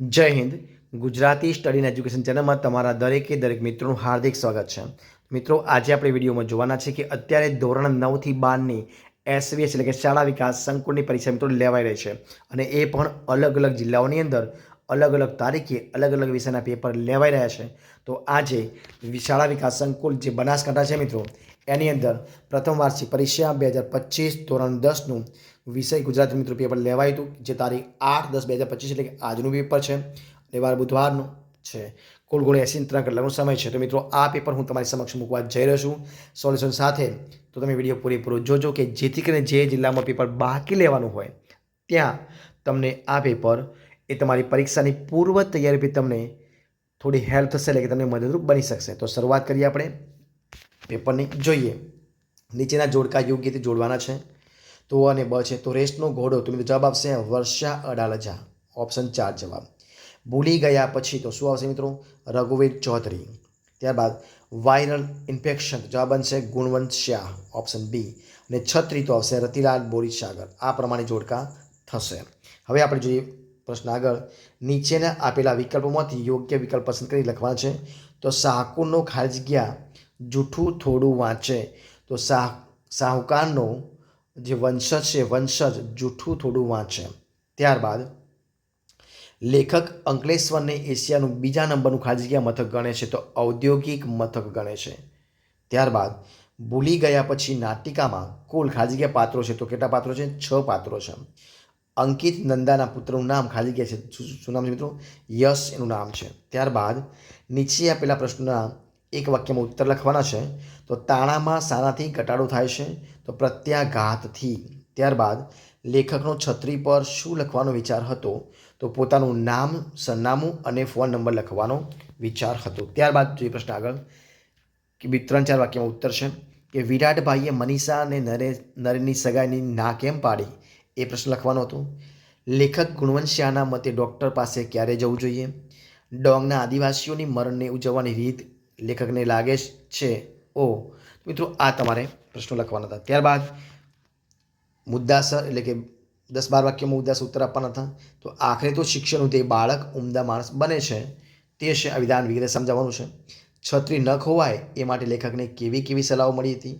જય Hind. Gujarati study education ચેનલમાં તમારા દરેકે દરેક મિત્રોનું હાર્દિક સ્વાગત છે. મિત્રો, આજે આપણે વિડીયોમાં જોવાના છે કે અત્યારે ધોરણ નવથી બારની એસવીએસ એટલે કે શાળા વિકાસ સંકુલની પરીક્ષા મિત્રો લેવાઈ રહી છે અને એ પણ અલગ અલગ જિલ્લાઓની અંદર અલગ અલગ તારીખે અલગ અલગ વિષયના પેપર લેવાઈ રહ્યા છે. તો આજે શાળા વિકાસ સંકુલ જે બનાસકાંઠા છે મિત્રો, એની અંદર પ્રથમ વાર્ષિક પરીક્ષા બે હજાર પચીસ ધોરણ દસનું વિષય ગુજરાતી મિત્રો પેપર લેવાયું હતું, જે તારીખ આઠ દસ બે હજાર પચીસ એટલે કે આજનું પેપર છે. અને વાર બુધવારનું છે. કુલ ગુણ એસી ત્રણ કલાકનો સમય છે. તો મિત્રો, આ પેપર હું તમારી સમક્ષ મૂકવા જઈ રહ્યો છું. સોલ્યુશન સાથે તો તમે વીડિયો પૂરેપૂરો જોજો કે જેથી કરીને જે જિલ્લામાં પેપર બાકી લેવાનું હોય, ત્યાં તમને આ પેપર એ તમારી પરીક્ષાની પૂર્વ તૈયારી તમને થોડી હેલ્પ થશે એટલે કે તમને મદદરૂપ બની શકશે. તો શરૂઆત કરીએ આપણે. પેપરની જોઈએ. નીચેના જોડકા યોગ્ય રીતે જોડવાના છે. તો અને બ છે તો રેસનો ઘોડો. તો જવાબ આવશે વર્ષા અડાલજા. ઓપ્શન ચાર જવાબ. ભૂલી ગયા પછી તો શું આવશે મિત્રો? રઘુવીર ચૌધરી. ત્યારબાદ વાયરલ ઇન્ફેક્શન. જવાબ બનશે ગુણવંત શાહ. Option B. અને છત્રી તો આવશે રતિલાલ બોરીસાગર. આ પ્રમાણે જોડકા થશે. હવે આપણે જોઈએ પ્રશ્ન આગળ. નીચેના આપેલા વિકલ્પોમાંથી યોગ્ય વિકલ્પ પસંદ કરી લખવાના છે. તો શાહકુરનો ખાલી જગ્યા જૂઠું થોડું વાંચે. તો શાહ, શાહુકારનો જે વંશજ છે, વંશજ જૂઠું થોડું વાંચે. ત્યારબાદ લેખક અંકલેશ્વરને એશિયાનું બીજા નંબરનું ખાજગીયા મથક ગણે છે તો ઔદ્યોગિક મથક ગણે છે. ત્યારબાદ ભૂલી ગયા પછી નાટિકામાં કુલ ખાજગીયા પાત્રો છે તો કેટલા પાત્રો છે? છ પાત્રો છે. અંકિત નંદાના પુત્રનું નામ ખાલી ગયા છે. શું નામ છે મિત્રો? યશ એનું નામ છે. ત્યારબાદ નીચે આપેલા પ્રશ્નના એક વાક્યમાં ઉત્તર લખવાના છે, તો તાણામાં શાનાથી ઘટાડો થાય છે, તો પ્રત્યાઘાતથી. ત્યારબાદ, લેખકનો છત્રી પર શું લખવાનો વિચાર હતો? તો પોતાનું નામ, સરનામું અને ફોન નંબર લખવાનો વિચાર હતો. ત્યારબાદ જોઈએ પ્રશ્ન આગળ, કે બી, ત્રણ, ચાર વાક્યમાં ઉત્તર છે, કે વિરાટભાઈએ મનીષા અને નરે, નરેનની સગાઈની ના કેમ પાડી? એ પ્રશ્ન લખવાનો હતો. લેખક ગુણવંશ્યાના મતે ડૉક્ટર પાસે ક્યારે જવું જોઈએ? ડોંગના આદિવાસીઓની મરણને ઉજવવાની રીત લેખકને લાગે છે ઓ મિત્રો, આ તમારે પ્રશ્નો લખવાના હતા. ત્યારબાદ મુદ્દાસર એટલે કે દસ બાર વાક્યમાં મુદ્દાસર ઉત્તર આપવાના હતા. તો આખરે તો શિક્ષણનું તે બાળક ઉમદા માણસ બને છે. તે છે આ વિધાન વગેરે સમજાવવાનું છે. છત્રી ન ખોવાય એ માટે લેખકને કેવી કેવી સલાહો મળી હતી?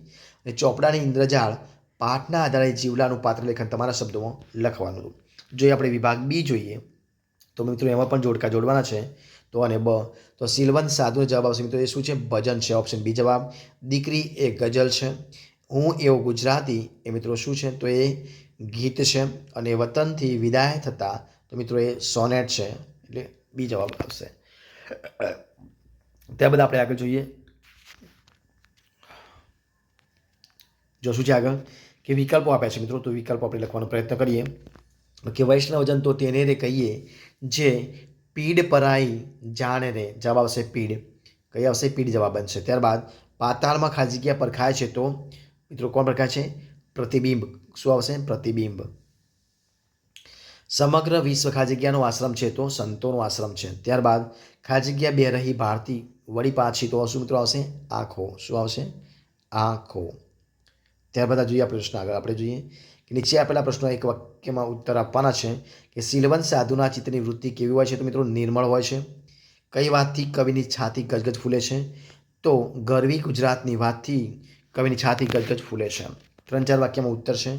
અને ચોપડાની ઇન્દ્રજાળ પાઠના આધારે જીવલાનું પાત્ર લેખન તમારા શબ્દોમાં લખવાનું હતું. જોઈએ આપણે વિભાગ બી જોઈએ. તો મિત્રો એમાં પણ જોડકા જોડવાના છે. તો અને બ. તો સિલવંત સાધુનો જવાબ આવશે મિત્રો, એ શું છે? ભજન છે. ઓપ્શન બી જવાબ. દીકરી એ ગઝલ છે. હું એવો ગુજરાતી. એ મિત્રો શું છે? તો એ ગીત છે અને વતનથી વિદાય થતા. તો મિત્રો, એ સોનેટ છે. એટલે બી જવાબ આવશે ત્યાં બધા આપણે આગળ જોઈએ. જો શું છે આગળ? કે વિકલ્પો આપ્યા છે. મિત્રો, તો વિકલ્પો આપણે લખવાનો પ્રયત્ન કરીએ. કે વૈષ્ણવજન તો તેને રે કહીએ જે પીડ પરાઈ જાણે રે જવાબ આવશે પીડ કઈ આવશે પીડ જવાબ બનશે ત્યારબાદ પાતાળમાં ખાલી જગ્યા પરખાય છે તો મિત્રો કોણ પરખાય છે પ્રતિબિંબ શું આવશે પ્રતિબિંબ સમગ્ર વિશ્વ ખાલી જગ્યાનો આશ્રમ છે તો સંતોનો આશ્રમ છે ત્યારબાદ ખાલી જગ્યા બે રહી ભારતી વળી પાછી તો શું મિત્રો આવશે આંખો શું આવશે આંખો ત્યારબાદ આ જોઈએ આપણે પ્રશ્ન આગળ આપણે જોઈએ કે નીચે આપેલા પ્રશ્નો એક વાક્યમાં ઉત્તર આપવાના છે કે સિલવંત સાધુના ચિત્તની વૃત્તિ કેવી હોય છે? તો મિત્રો નિર્મળ હોય છે. કઈ વાતથી કવિની છાતી ગજગજ ફૂલે છે? તો ગરવી ગુજરાતની વાતથી કવિની છાતી ગજગજ ફૂલે છે. ત્રણ ચાર વાક્યમાં ઉત્તર છે.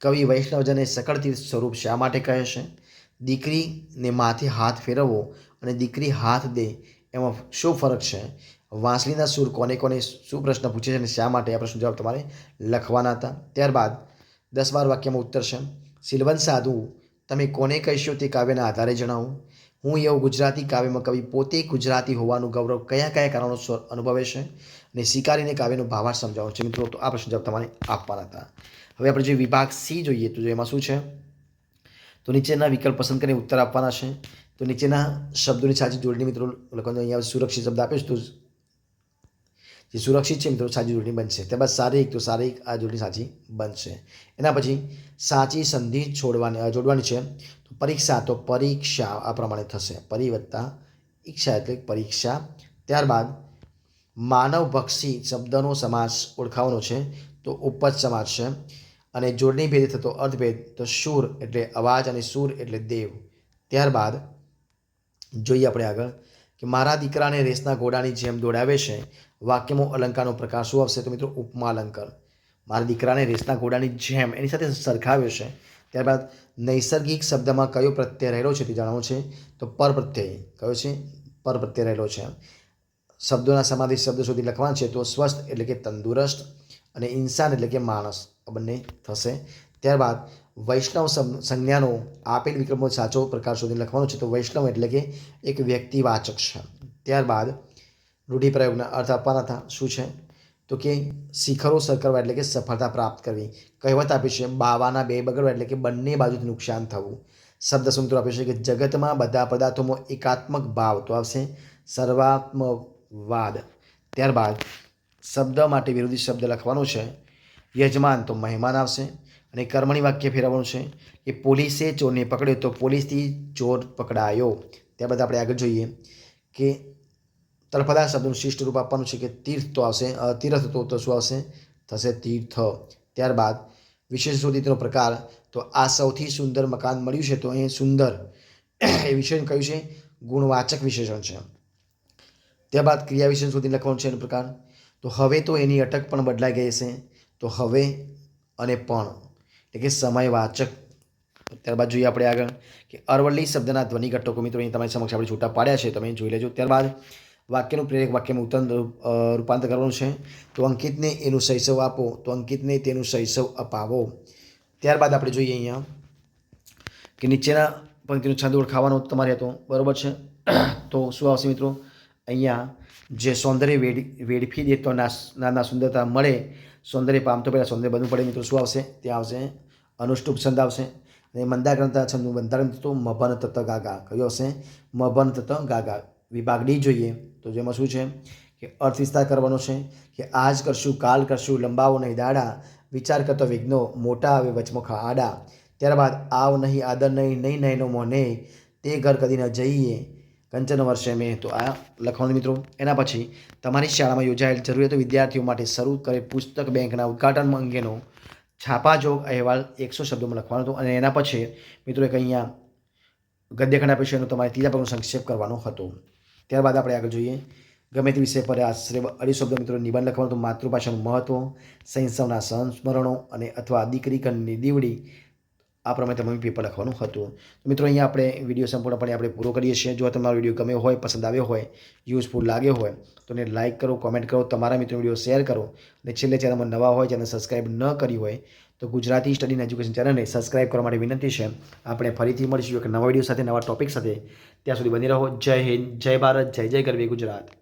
કવિ વૈષ્ણવજને સકળ તીર્થ સ્વરૂપ શા માટે કહે છે? દીકરીને માથે હાથ ફેરવવો અને દીકરી હાથ દે એમાં શું ફરક છે? વાંસળીના સૂર કોને કોને શું પ્રશ્ન પૂછે છે અને શા માટે આ પ્રશ્ન જવાબ તમારે લખવાના હતા? ત્યારબાદ દસ બાર વાક્યમાં ઉત્તર છે. સિલવંત સાધુ, તમે કોને કહેશો તે કાવ્યના આધારે જણાવો. હું એવું ગુજરાતી કાવ્યમાં કવિ પોતે ગુજરાતી હોવાનું ગૌરવ કયા કયા કારણો અનુભવે છે અને સ્વીકારીને કાવ્યનો ભાવાર્થ સમજાવો છે મિત્રો. તો આ પ્રશ્ન જવાબ તમારે આપવાના હતા. હવે આપણે જે વિભાગ સી જોઈએ તો એમાં શું છે? તો નીચેના વિકલ્પ પસંદ કરીને ઉત્તર આપવાના છે. તો નીચેના શબ્દોની સાચી જોડણી મિત્રો લખવાનું અહીંયા સુરક્ષિત શબ્દ આપે છે તો જે સુરક્ષિત છે મિત્રો, સાચી જોડણી બનશે. ત્યારબાદ શારીરિક તો શારીરિક આ જોડણી સાચી બનશે. એના પછી સાચી સંધિ છોડવાની જોડવાની છે. તો પરીક્ષા તો પરીક્ષા આ પ્રમાણે થશે. પરિવત્તા, ઈચ્છા એટલે પરીક્ષા. ત્યારબાદ માનવભક્ષી શબ્દનો સમાસ ઓળખાવાનો છે. તો ઉપજ સમાસ છે. અને જોડણી ભેદ થતો અર્થભેદ, તો શૂર એટલે અવાજ અને સૂર એટલે દેવ. ત્યારબાદ જોઈએ આપણે આગળ. કે મારા દીકરાને રેસના ઘોડાની જેમ દોડાવે છે, વાક્યમાં અલંકારનો પ્રકાર શું આવશે તો મિત્રો ઉપમા અલંકાર મારા દીકરાને રેસના ઘોડાની જેમ એની સાથે સરખાવ્યો છે, ત્યારબાદ નૈસર્ગિક શબ્દમાં કયો પ્રત્યય રહેલો છે તે જણાવો છે, તો પર પ્રત્યય કયો છે? પર પ્રત્યય રહેલો છે શબ્દોના સમાધિ શબ્દ સુધી લખવાના છે તો સ્વસ્થ એટલે કે તંદુરસ્ત અને ઇન્સાન એટલે કે માણસ. આ બંને થશે. ત્યારબાદ વૈષ્ણવ સંજ્ઞાનો આપેલ વિકલ્પનો સાચો પ્રકાર શોધી લખવાનો છે. તો વૈષ્ણવ એટલે કે એક વ્યક્તિવાચક છે. ત્યારબાદ રૂઢિપ્રયોગના અર્થ આપવાના હતા શું છે? તો કે શિખરો સર કરવા એટલે કે સફળતા પ્રાપ્ત કરવી. કહેવત આપી છે, બાવાના બે બગડવા એટલે કે બંને બાજુથી નુકસાન થવું. શબ્દ સૂત્રો આપે છે કે જગતમાં બધા પદાર્થોમાં એકાત્મક ભાવ તો આવશે સર્વાત્મવાદ ત્યારબાદ શબ્દ માટે વિરોધી શબ્દ લખવાનો છે, યજમાન તો મહેમાન આવશે. અને કર્મણી વાક્ય ફેરવવાનું છે કે પોલીસે ચોરને પકડ્યો તો પોલીસથી ચોર પકડાયો. ત્યારબાદ આપણે આગળ જોઈએ કે તળપદા શબ્દનું શિષ્ટ રૂપ આપવાનું છે કે તીર્થ તો આવશે તીર્થ તો તો શું આવશે? થશે તીર્થ. ત્યારબાદ વિશેષ શોધિતનો પ્રકાર, તો આ સૌથી સુંદર મકાન મળ્યું છે તો અહીં સુંદર. એ વિશેષણ કયું છે? ગુણવાચક વિશેષણ છે. ત્યારબાદ ક્રિયા વિશેષણ શોધી લખવાનું છે એનો પ્રકાર, તો હવે તો એની અટક પણ બદલાઈ ગઈ છે તો હવે અને પણ. એટલે કે સમયવાચક. ત્યારબાદ જોઈએ આપણે આગળ કે અરવલ્લી શબ્દના ધ્વનિ ઘટકો મિત્રો અહીં તમારી સમક્ષ આપણે છૂટા પાડ્યા છે, તમે જોઈ લેજો. ત્યારબાદ વાક્યનું પ્રેરક વાક્યમાં ઉત્તર રૂપ- રૂપાંતર કરવાનું છે. તો અંકિતને એનું શૈશવ આપો, તો અંકિતને તેનું શૈશવ અપાવો. ત્યારબાદ આપણે જોઈએ અહીંયા કે નીચેના પંક્તિનું છંદ ઓળખાવાનો તમારે હતો બરોબર છે? તો શું આવશે મિત્રો? અહીંયા જે સૌંદર્ય વેડ, વેડફી દે તો નાના સુંદરતા મળે, સૌંદર્ય પામતો પહેલાં સૌંદર્ય બનવું પડે મિત્રો. શું આવશે? ત્યાં આવશે અનુષ્ટુપ છંદ આવશે. અને મંદા ગ્રંથના છંદનું બંધારણ થતું મભન તત્વ ગાગા. કયો આવશે? મભન તત્વ ગાગા. વિભાગ ડી જોઈએ. તો જેમાં શું છે? કે અર્થ વિસ્તાર કરવાનો છે કે આજ કરશું, કાલ કરશું, લંબાવો નહીં, દાડા. વિચાર કરતો વિઘ્નો મોટા આવે, વચમુખા આડા. ત્યારબાદ આવ નહીં, આદર નહીં નહીં, નયનો મોને. તે ઘર કદી ન જઈએ. કંચન વર્ષે મેં તો આ લખવાનું મિત્રો. એના પછી તમારી શાળામાં યોજાયેલ જરૂરિયાતો વિદ્યાર્થીઓ માટે શરૂ કરે પુસ્તક બેંકના ઉદ્ઘાટન અંગેનો છાપાજોગ અહેવાલ એકસો શબ્દોમાં લખવાનો હતો અને એના પછી મિત્રો એક અહીંયા ગદ્યખંડ આપ્યું છે, એનો તમારે ત્રીજા પગનો સંક્ષેપ કરવાનો હતો. ત્યારબાદ આપણે આગળ જોઈએ. ગમે તે વિષય પર આશરે અઢી શબ્દો મિત્રો નિબંધ લખવાનો તો માતૃભાષાનું મહત્વ સંસવના સંસ્મરણો અને અથવા દીકરી કનની દીવડી આ પ્રમાણે તમારે પેપર લખવાનું હતું. મિત્રો અહીંયા આપણે વીડિયો સંપૂર્ણપણે આપણે પૂરો કરીએ છીએ. જો તમારો વીડિયો ગમ્યો હોય, પસંદ આવ્યો હોય યુઝફુલ લાગ્યો હોય, તો એને લાઇક કરો કોમેન્ટ કરો, તમારા મિત્રો વીડિયો શેર કરો. અને છેલ્લે ચેનલમાં નવા હોય, ચેનલ સબસ્ક્રાઈબ ન કરી હોય, તો ગુજરાતી સ્ટડી એજ્યુકેશન ચેનલને સબસ્ક્રાઇબ કરવા માટે વિનંતી છે. આપણે ફરીથી મળીશું એક નવા વીડિયો સાથે, નવા ટોપિક સાથે. ત્યાં સુધી બની રહો. જય હિન્દ, જય ભારત, જય જય ગરવી ગુજરાત.